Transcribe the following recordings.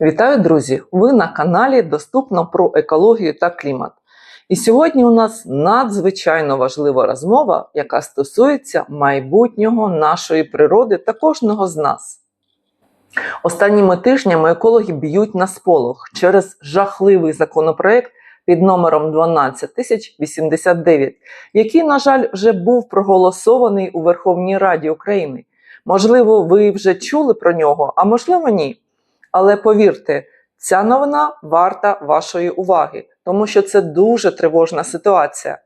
Вітаю, друзі! Ви на каналі Доступно про екологію та клімат. І сьогодні у нас надзвичайно важлива розмова, яка стосується майбутнього нашої природи та кожного з нас. Останніми тижнями екологи б'ють на сполох через жахливий законопроект під номером 12089, який, на жаль, вже був проголосований у Верховній Раді України. Можливо, ви вже чули про нього, а можливо, ні. Але повірте, ця новина варта вашої уваги, тому що це дуже тривожна ситуація.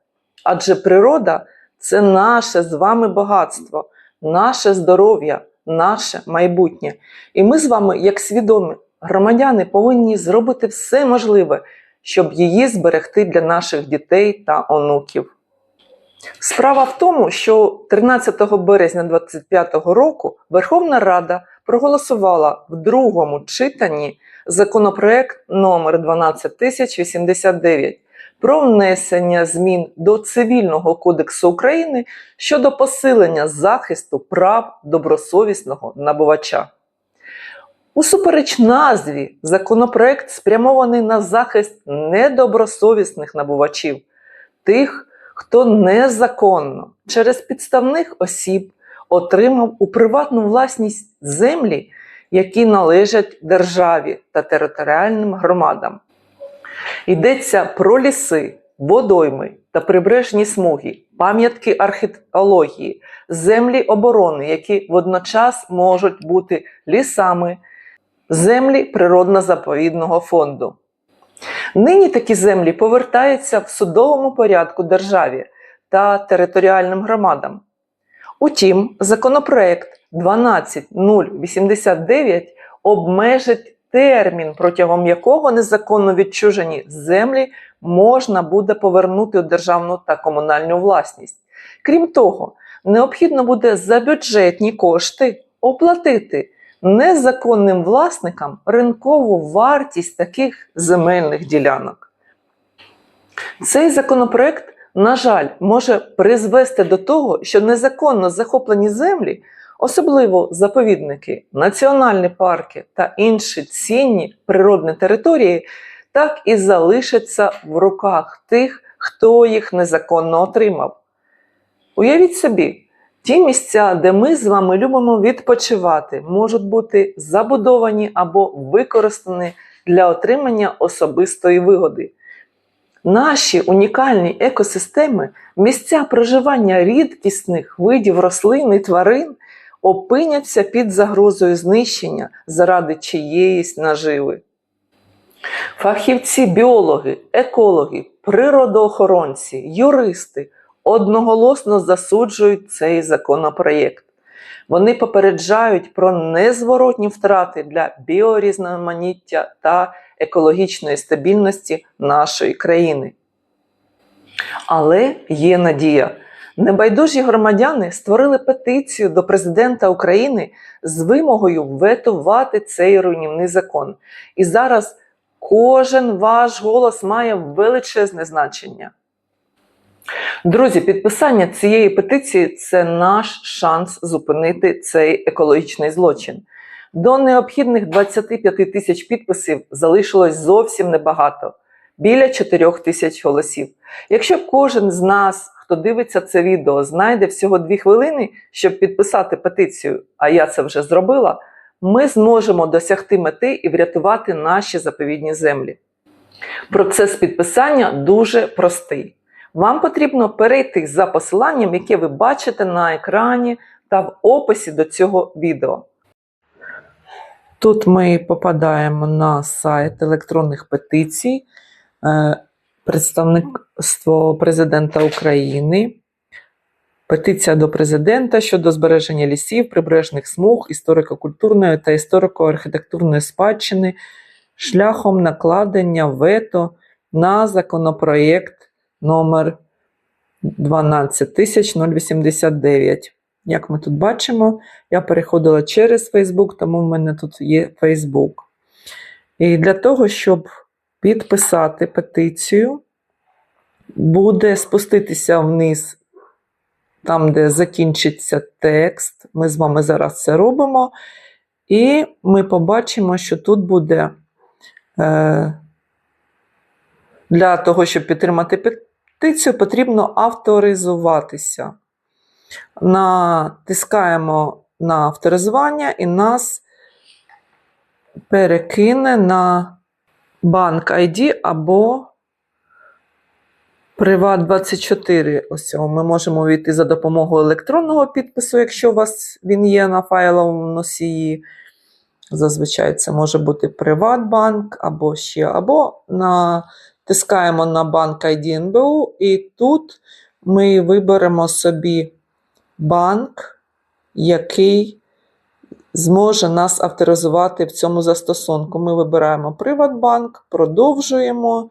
Адже природа це наше з вами багатство, наше здоров'я, наше майбутнє. І ми з вами, як свідомі громадяни, повинні зробити все можливе, щоб її зберегти для наших дітей та онуків. Справа в тому, що 13 березня 2025 року Верховна Рада проголосувала в другому читанні законопроект номер 12089 про внесення змін до Цивільного кодексу України щодо посилення захисту прав добросовісного набувача. Усупереч назві, законопроект спрямований на захист недобросовісних набувачів, тих, хто незаконно через підставних осіб отримав у приватну власність землі, які належать державі та територіальним громадам. Йдеться про ліси, водойми та прибережні смуги, пам'ятки археології, землі оборони, які водночас можуть бути лісами, землі природно-заповідного фонду. Нині такі землі повертаються в судовому порядку державі та територіальним громадам. Утім, законопроект 12089 обмежить термін, протягом якого незаконно відчужені землі можна буде повернути у державну та комунальну власність. Крім того, необхідно буде за бюджетні кошти оплатити незаконним власникам ринкову вартість таких земельних ділянок. Цей законопроект, на жаль, може призвести до того, що незаконно захоплені землі, особливо заповідники, національні парки та інші цінні природні території, так і залишаться в руках тих, хто їх незаконно отримав. Уявіть собі, ті місця, де ми з вами любимо відпочивати, можуть бути забудовані або використані для отримання особистої вигоди. Наші унікальні екосистеми, місця проживання рідкісних видів рослин і тварин опиняться під загрозою знищення заради чиєїсь наживи. Фахівці, біологи, екологи, природоохоронці, юристи одноголосно засуджують цей законопроєкт. Вони попереджають про незворотні втрати для біорізноманіття та екологічної стабільності нашої країни. Але є надія. Небайдужі громадяни створили петицію до президента України з вимогою ветувати цей руйнівний закон. І зараз кожен ваш голос має величезне значення. Друзі, підписання цієї петиції це наш шанс зупинити цей екологічний злочин. До необхідних 25 тисяч підписів залишилось зовсім небагато біля 4 тисяч голосів. Якщо кожен з нас, хто дивиться це відео, знайде всього 2 хвилини, щоб підписати петицію, а я це вже зробила, ми зможемо досягти мети і врятувати наші заповідні землі. Процес підписання дуже простий. Вам потрібно перейти за посиланням, яке ви бачите на екрані та в описі до цього відео. Тут ми попадаємо на сайт електронних петицій, е, представництво президента України, петиція до президента щодо збереження лісів, прибережних смуг, історико-культурної та історико-архітектурної спадщини шляхом накладення вето на законопроєкт номер 12089. Як ми тут бачимо, я переходила через Facebook, тому в мене тут є Facebook. І для того, щоб підписати петицію, буде спуститися вниз, там, де закінчиться текст. Ми з вами зараз це робимо. І ми побачимо, що тут буде е, для того, щоб підтримати потрібно авторизуватися. Натискаємо на авторизування і нас перекине на банк ID або Приват24. Ось ми можемо війти за допомогою електронного підпису, якщо у вас він є на файловому носії. Зазвичай це може бути Приватбанк або ще, або натискаємо на банк ID НБУ, і тут ми виберемо собі банк, який зможе нас авторизувати в цьому застосунку. Ми вибираємо Приватбанк, продовжуємо.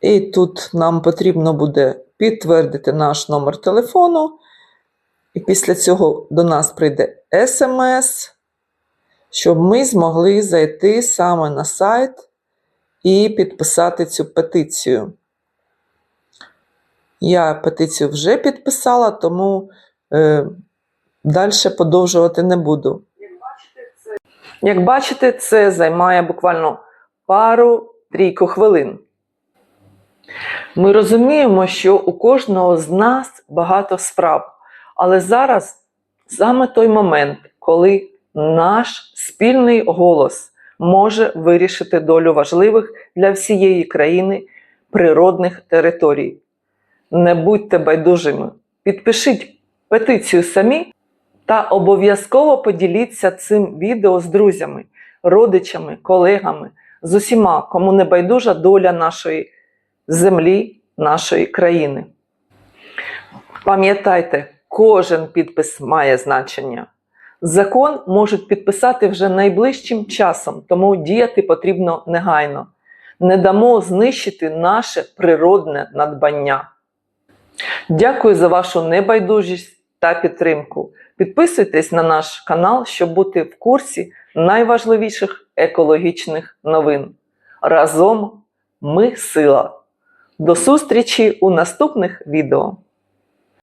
І тут нам потрібно буде підтвердити наш номер телефону. І після цього до нас прийде смс, щоб ми змогли зайти саме на сайт і підписати цю петицію. Я петицію вже підписала, тому е, далі подовжувати не буду. Як бачите, це займає буквально пару-трійку хвилин. Ми розуміємо, що у кожного з нас багато справ, але зараз саме той момент, коли наш спільний голос може вирішити долю важливих для всієї країни природних територій. Не будьте байдужими, підпишіть петицію самі та обов'язково поділіться цим відео з друзями, родичами, колегами, з усіма, кому не байдужа доля нашої землі, нашої країни. Пам'ятайте, кожен підпис має значення. Закон можуть підписати вже найближчим часом, тому діяти потрібно негайно. Не дамо знищити наше природне надбання. Дякую за вашу небайдужість та підтримку. Підписуйтесь на наш канал, щоб бути в курсі найважливіших екологічних новин. Разом ми сила! До зустрічі у наступних відео!